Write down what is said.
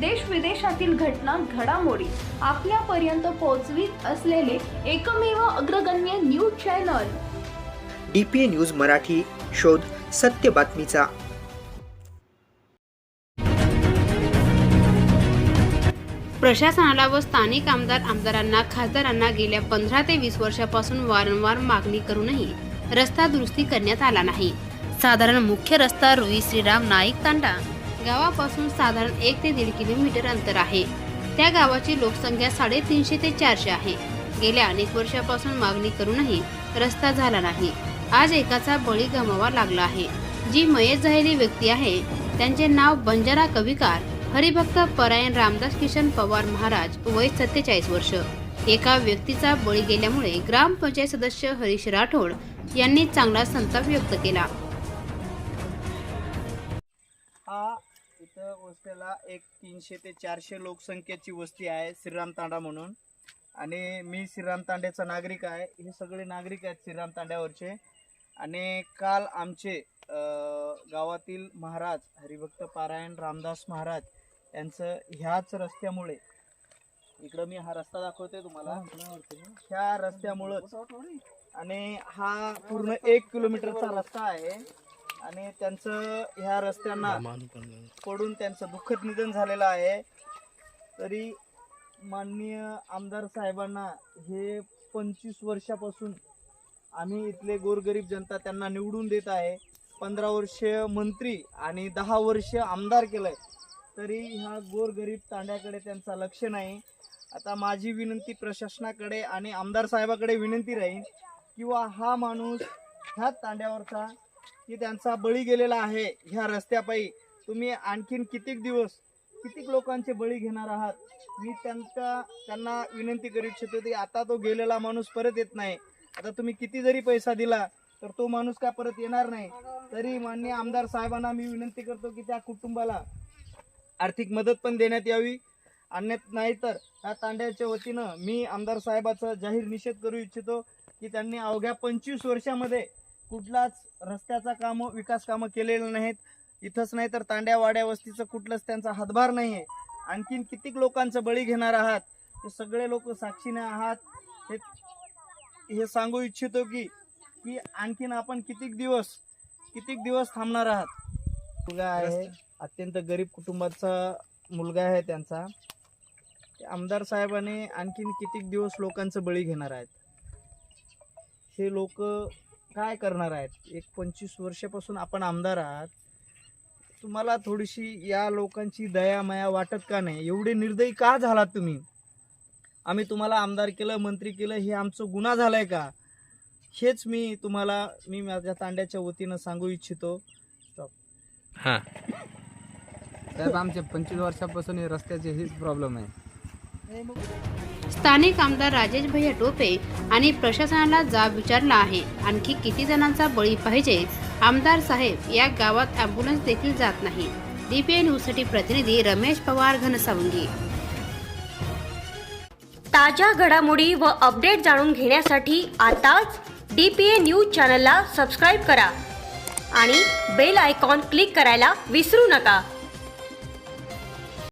देश विदेशातील घटना घडामोडी आपल्यापर्यंत पोहोचवीत असलेले एकमेव अग्रगण्य news channel. D P A news Marathi शोध सत्य बातमीचा. प्रशासनाला व स्थानिक आमदार आमदारांना खासदारांना गेल्या पंधरा ते वीस वर्षापासून वारंवार मागणी करूनही रस्ता दुरुस्ती करण्यात आला नाही. साधारण मुख्य रस्ता रुई श्रीराम नाईक तांडा. गावापासून साधारण एक ते दीड किलोमीटर अंतर आहे. त्या गावाची लोकसंख्या साडेतीनशे ते चारशे आहे. गेल्या अनेक वर्षापासून मागणी करूनही रस्ता झाला नाही. आज एकाचा बळी गमावा लागला आहे. जी मयत झालेली व्यक्ती आहे त्यांचे नाव बंजारा कविकार हरिभक्त परायण रामदास किशन पवार महाराज वय सत्तेचाळीस वर्ष. एका व्यक्तीचा बळी गेल्यामुळे ग्रामपंचायत सदस्य हरीश राठोड यांनी चांगला संताप व्यक्त केला. इथं वस्त्याला एक तीनशे ते चारशे लोकसंख्येची वस्ती आहे श्रीराम तांडा म्हणून. आणि मी श्रीराम तांड्याचा नागरिक आहे. हे सगळे नागरिक आहेत श्रीराम तांड्यावरचे. आणि काल आमचे गावातील महाराज हरिभक्त पारायण रामदास महाराज यांचं ह्याच रस्त्यामुळे इकडं मी हा रस्ता दाखवते तुम्हाला. ह्या रस्त्यामुळंच आणि हा पूर्ण एक किलोमीटरचा रस्ता आहे. आणि त्यांचं ह्या रस्त्यांना पडून त्यांचं दुःखद निधन झालेलं आहे. तरी माननीय आमदार साहेबांना हे पंचवीस वर्षापासून आम्ही इथले गोरगरीब जनता त्यांना निवडून देत आहे. पंधरा वर्ष मंत्री आणि दहा वर्ष आमदार केलंय. तरी ह्या गोरगरीब तांड्याकडे त्यांचा लक्ष नाही. आता माझी विनंती प्रशासनाकडे आणि आमदार साहेबाकडे विनंती राहील किंवा हा माणूस ह्या तांड्यावरचा की त्यांचा बळी गेलेला आहे ह्या रस्त्यापायी. तुम्ही आणखीन कितीक दिवस कितीक लोकांचे बळी घेणार आहात? मी त्यांचा त्यांना विनंती करू इच्छितो की आता तो गेलेला माणूस परत येत नाही. आता तुम्ही किती जरी पैसा दिला तर तो माणूस काय परत येणार नाही? तरी माननीय आमदार साहेबांना मी विनंती करतो की त्या कुटुंबाला आर्थिक मदत पण देण्यात यावी. अन्यथ नाही तर ह्या तांड्याच्या वतीनं मी आमदार साहेबाचा जाहीर निषेध करू इच्छितो की त्यांनी अवघ्या पंचवीस वर्षामध्ये कुठलाच रस्त्याचा काम विकास कामं केलेलं नाहीत. इथंच नाही तर तांड्या वाड्या वस्तीचं कुठलंच त्यांचा हातभार नाही आहे आणखीन कितीक लोकांचं बळी घेणार आहात? हे सगळे लोक साक्षीने आहात. हे हे सांगू इच्छितो की की आणखीन आपण कितीक दिवस कितीक दिवस थांबणार आहात? मुलगा आहे अत्यंत गरीब कुटुंबाचा मुलगा आहे त्यांचा. आमदार साहेबांनी आणखीन कितीक दिवस लोकांचं बळी घेणार आहेत? हे लोक काय करणार आहेत? एक पंचवीस वर्षापासून आपण आमदार आहात. तुम्हाला थोडीशी या लोकांची दया माया वाटत का नाही? एवढे निर्दयी का झालात तुम्ही? आम्ही तुम्हाला आमदार केलं मंत्री केलं हे आमचं गुन्हा झालाय का? हेच मी तुम्हाला मी माझ्या तांड्याच्या वतीनं सांगू इच्छितो. हां. साहेब आमचे पंचवीस वर्षापासून हे रस्त्याचे हीच प्रॉब्लेम आहे. स्थानिक आमदार राजेश भैया टोपे आणि प्रशासनाला जाब विचारला आहे. आणखी किती जणांचा बळी पाहिजे? आमदार साहेब या गावात अँब्युलन्स देखील जात नाही. डीपीआय न्यूजसाठी प्रतिनिधी रमेश पवार घनसावंगी. ताज्या घडामोडी व अपडेट जाणून घेण्यासाठी आताच डी पी ए न्यूज चॅनलला सबस्क्राईब करा आणि बेल आयकॉन क्लिक करायला विसरू नका.